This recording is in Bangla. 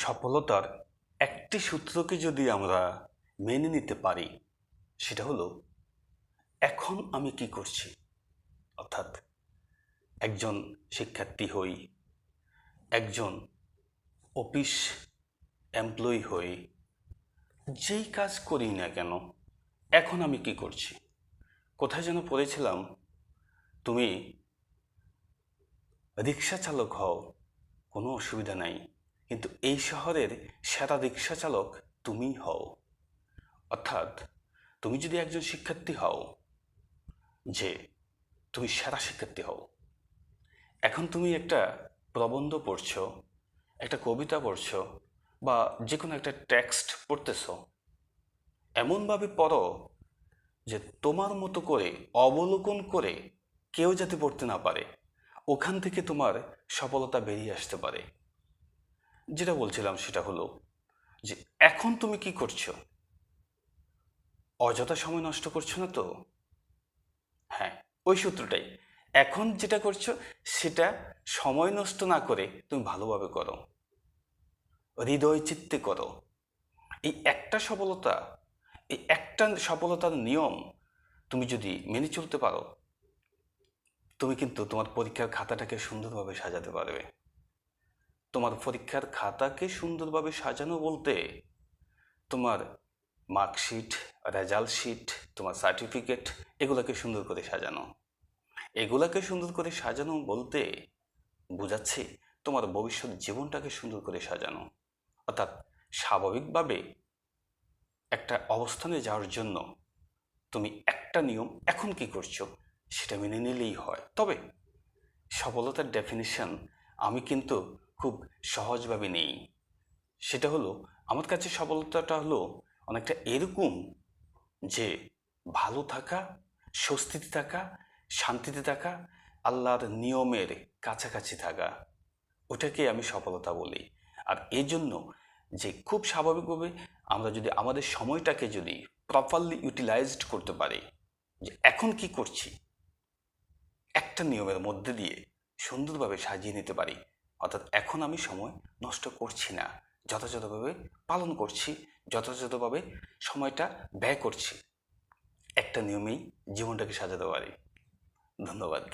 সফলতার একটি সূত্রকে যদি আমরা মেনে নিতে পারি, সেটা হলো, এখন আমি কি করছি? অর্থাৎ একজন শিক্ষার্থী হই, একজন অফিস এমপ্লয়ি হই, যেই কাজ করি না কেন, এখন আমি কি করছি? কোথায় যেন পড়েছিলাম, তুমি রিক্সা চালক হও, কোনো অসুবিধা নাই। কিন্তু এই শহরের সেরা রিক্সা চালক তুমিই হও। অর্থাৎ তুমি যদি একজন শিক্ষার্থী হও, যে তুমি সেরা শিক্ষার্থী হও। এখন তুমি একটা প্রবন্ধ পড়ছো, একটা কবিতা পড়ছো বা যে কোনো একটা টেক্সট পড়তেছো, এমনভাবে পড়ো যে তোমার মতো করে, অবলোকন করে কেউ যাতে পড়তে না পারে, ওখান থেকে তোমার সফলতা বেরিয়ে আসতে পারে। যেটা বলছিলাম সেটা হলো যে এখন তুমি কি করছ? অযথা সময় নষ্ট করছ না তো? হ্যাঁ ওই সূত্রটাই। এখন যেটা করছ সেটা সময় নষ্ট না করে তুমি ভালোভাবে করো। হৃদয় চিত্তে করো। এই একটা সফলতা, এই একটা সফলতার নিয়ম তুমি যদি মেনে চলতে পারো, তুমি কিন্তু তোমার পরীক্ষার খাতাটাকে সুন্দরভাবে সাজাতে পারবে। তোমার পরীক্ষার খাতাকে সুন্দরভাবে সাজানো বলতে তোমার মার্কশিট, রেজাল্ট শিট, তোমার সার্টিফিকেট, এগুলোকে সুন্দর করে সাজানো। এগুলাকে সুন্দর করে সাজানো বলতে বোঝাচ্ছে তোমার ভবিষ্যৎ জীবনটাকে সুন্দর করে সাজানো। অর্থাৎ স্বাভাবিকভাবে একটা অবস্থানে যাওয়ার জন্য তুমি একটা নিয়ম এখন কি করছ সেটা মেনে নিলেই হয়। তবে সফলতার ডেফিনিশন আমি কিন্তু খুব সহজভাবে নেই। সেটা হলো, আমার কাছে সফলতাটা হলো অনেকটা এরকম যে ভালো থাকা, স্বস্তিতে থাকা, শান্তিতে থাকা, আল্লাহর নিয়মের কাছাকাছি থাকা। ওটাকে আমি সফলতা বলি। আর এই জন্য যে খুব স্বাভাবিকভাবে আমরা যদি আমাদের সময়টাকে যদি প্রপারলি ইউটিলাইজড করতে পারি, যে এখন কি করছি, একটা নিয়মের মধ্যে দিয়ে সুন্দরভাবে সাজিয়ে নিতে পারি অর্থাৎ এখন আমি সময় নষ্ট করছি না, যথাযথভাবে পালন করছি, যথাযথভাবে সময়টা ব্যয় করছি। একটা নিয়মেই জীবনটাকে সাজাতে পারি। ধন্যবাদ।